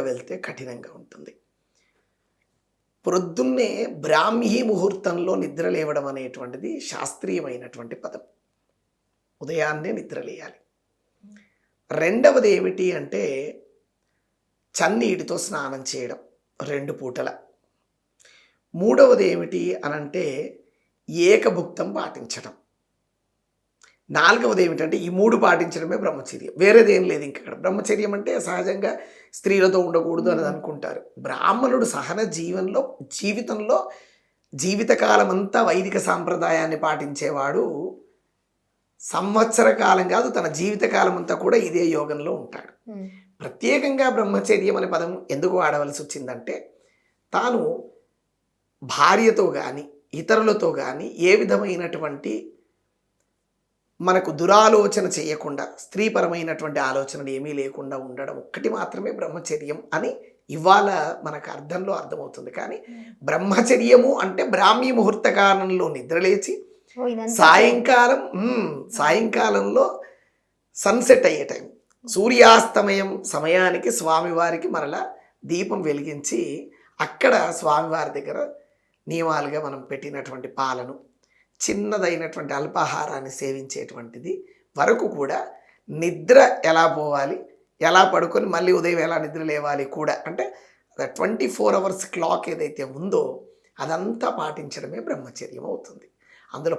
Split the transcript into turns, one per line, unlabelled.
వెళ్తే కఠినంగా ఉంటుంది. ప్రొద్దున్నే బ్రాహ్మీ ముహూర్తంలో నిద్ర లేవడం అనేటువంటిది శాస్త్రీయమైనటువంటి పదం. ఉదయాన్నే నిద్రలేయాలి రెండవది ఏమిటి అంటే చన్నీటితో స్నానం చేయడం రెండు పూటల. మూడవది ఏమిటి అనంటే ఏకభుక్తం పాటించడం. నాలుగవది ఏమిటంటే ఈ మూడు పాటించడమే బ్రహ్మచర్యం. వేరేది ఏం లేదు ఇక్కడ బ్రహ్మచర్యం అంటే సహజంగా స్త్రీలతో ఉండకూడదు అని అనుకుంటారు. బ్రాహ్మణుడు సహన జీవనంలో జీవితంలో జీవితకాలం అంతా వైదిక సాంప్రదాయాన్ని పాటించేవాడు సంవత్సర కాలం కాదు తన జీవితకాలం అంతా కూడా ఇదే యోగంలో ఉంటాడు. ప్రత్యేకంగా బ్రహ్మచర్యం అనే పదం ఎందుకు వాడవలసి వచ్చిందంటే తాను భార్యతో కానీ ఇతరులతో కానీ ఏ విధమైనటువంటి మనకు దురాలోచన చేయకుండా స్త్రీపరమైనటువంటి ఆలోచనలు ఏమీ లేకుండా ఉండడం ఒక్కటి మాత్రమే బ్రహ్మచర్యం అని ఇవాళ మనకు అర్థంలో అర్థమవుతుంది. కానీ బ్రహ్మచర్యము అంటే బ్రాహ్మీ ముహూర్త కాలంలో నిద్రలేచి సాయంకాలం మ్మ్, సాయంకాలంలో సన్సెట్ అయ్యే టైం. సూర్యాస్తమయం సమయానికి స్వామివారికి మరలా దీపం వెలిగించి అక్కడ స్వామివారి దగ్గర నియమాలుగా మనం పెట్టినటువంటి పాలను చిన్నదైనటువంటి అల్పాహారాన్ని సేవించేటువంటిది వరకు కూడా నిద్ర ఎలా పోవాలి ఎలా పడుకొని మళ్ళీ ఉదయం ఎలా నిద్ర లేవాలి కూడా అంటే ట్వంటీ ఫోర్ అవర్స్ క్లాక్ ఏదైతే ఉందో అదంతా పాటించడమే బ్రహ్మచర్యం అవుతుంది. అందులో